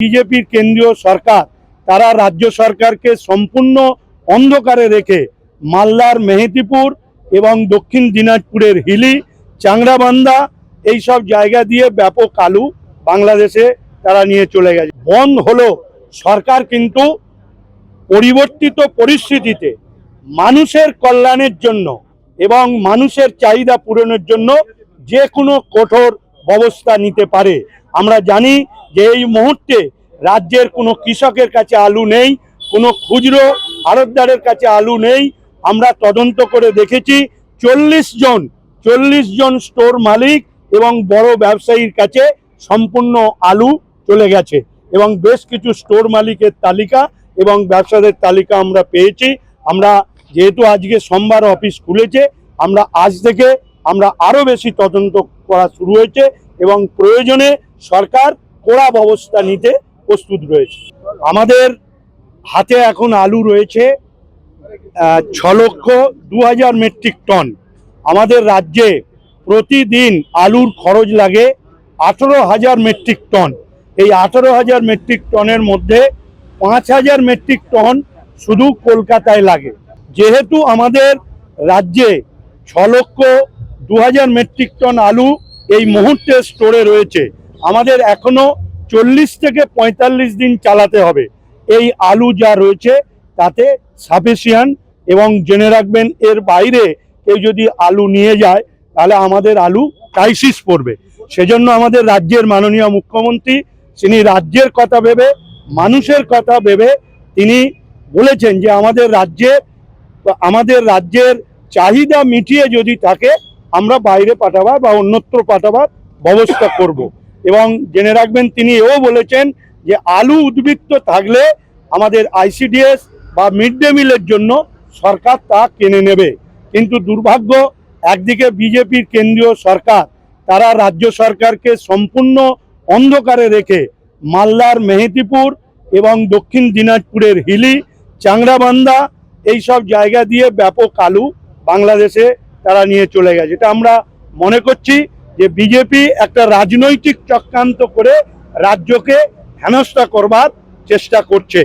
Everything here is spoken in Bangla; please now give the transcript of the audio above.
বিজেপির কেন্দ্রীয় সরকার, তারা রাজ্য সরকারকে সম্পূর্ণ অন্ধকারে রেখে মালদার মেহেদিপুর এবং দক্ষিণ দিনাজপুরের হিলি, চাংড়াবান্ধা এই সব জায়গা দিয়ে ব্যাপক আলু বাংলাদেশে তারা নিয়ে চলে গেছে। বন্ধ হলো সরকার কিন্তু পরিবর্তিত পরিস্থিতিতে মানুষের কল্যাণের জন্য এবং মানুষের চাহিদা পূরণের জন্য যে কোনো কঠোর ব্যবস্থা নিতে পারে। আমরা জানি যে এই মুহূর্তে রাজ্যের কোনো কৃষকের কাছে আলু নেই, কোনো খুচরো আড়তদারের কাছে আলু নেই। আমরা তদন্ত করে দেখেছি, চল্লিশ জন চল্লিশ জন স্টোর মালিক এবং বড় ব্যবসায়ীর কাছে সম্পূর্ণ আলু চলে গেছে এবং বেশ কিছু স্টোর মালিকের তালিকা এবং ব্যবসাদের তালিকা আমরা পেয়েছি। আমরা যেহেতু আজকে সোমবার অফিস খুলেছে, আমরা আজ থেকে আমরা আরও বেশি তদন্ত করা শুরু হয়েছে। এবং প্রয়োজনে সরকার কড়া ব্যবস্থা নিতে প্রস্তুত রয়েছে। আমাদের হাতে এখন আলু রয়েছে ছ লক্ষ দু হাজার মেট্রিক টন। আমাদের রাজ্যে প্রতিদিন আলুর খরচ লাগে আঠেরো হাজার মেট্রিক টন। এই আঠেরো হাজার মেট্রিক টনের মধ্যে পাঁচ হাজার মেট্রিক টন শুধু কলকাতায় লাগে। যেহেতু আমাদের রাজ্যে ছ লক্ষ দু হাজার মেট্রিক টন আলু এই মুহূর্তে স্টোরে রয়েছে। আমাদের এখনও চল্লিশ থেকে পঁয়তাল্লিশ দিন চালাতে হবে। এই আলু যা রয়েছে, তাতে সাফিসিয়ান এবং জেনে রাখবেন, এর বাইরে কেউ যদি আলু নিয়ে যায়, তাহলে আমাদের আলু ক্রাইসিস পড়বে। সেজন্য আমাদের রাজ্যের মাননীয় মুখ্যমন্ত্রী, তিনি রাজ্যের কথা ভেবে, মানুষের কথা ভেবে, তিনি বলেছেন যে আমাদের রাজ্যে, আমাদের রাজ্যের চাহিদা মিটিয়ে যদি থাকে আমরা বাইরে পাঠাবার বা অন্যত্র পাঠাবার ব্যবস্থা করব। এবং জেনে রাখবেন তিনি এও বলেছেন যে আলু উদ্বৃত্ত থাকলে আমাদের আইসিডিএস বা মিড ডে মিলের জন্য সরকার তা কিনে নেবে। কিন্তু দুর্ভাগ্য, একদিকে বিজেপির কেন্দ্রীয় সরকার, তারা রাজ্য সরকারকে সম্পূর্ণ অন্ধকারে রেখে মালদার মেহেদিপুর এবং দক্ষিণ দিনাজপুরের হিলি, চাংড়াবান্ধা এই সব জায়গা দিয়ে ব্যাপক আলু বাংলাদেশে তারা নিয়ে চলে গেছে। এটা আমরা মনে করছি যে বিজেপি একটা রাজনৈতিক চক্রান্ত করে রাজ্যকে হেনস্থা করবার চেষ্টা করছে।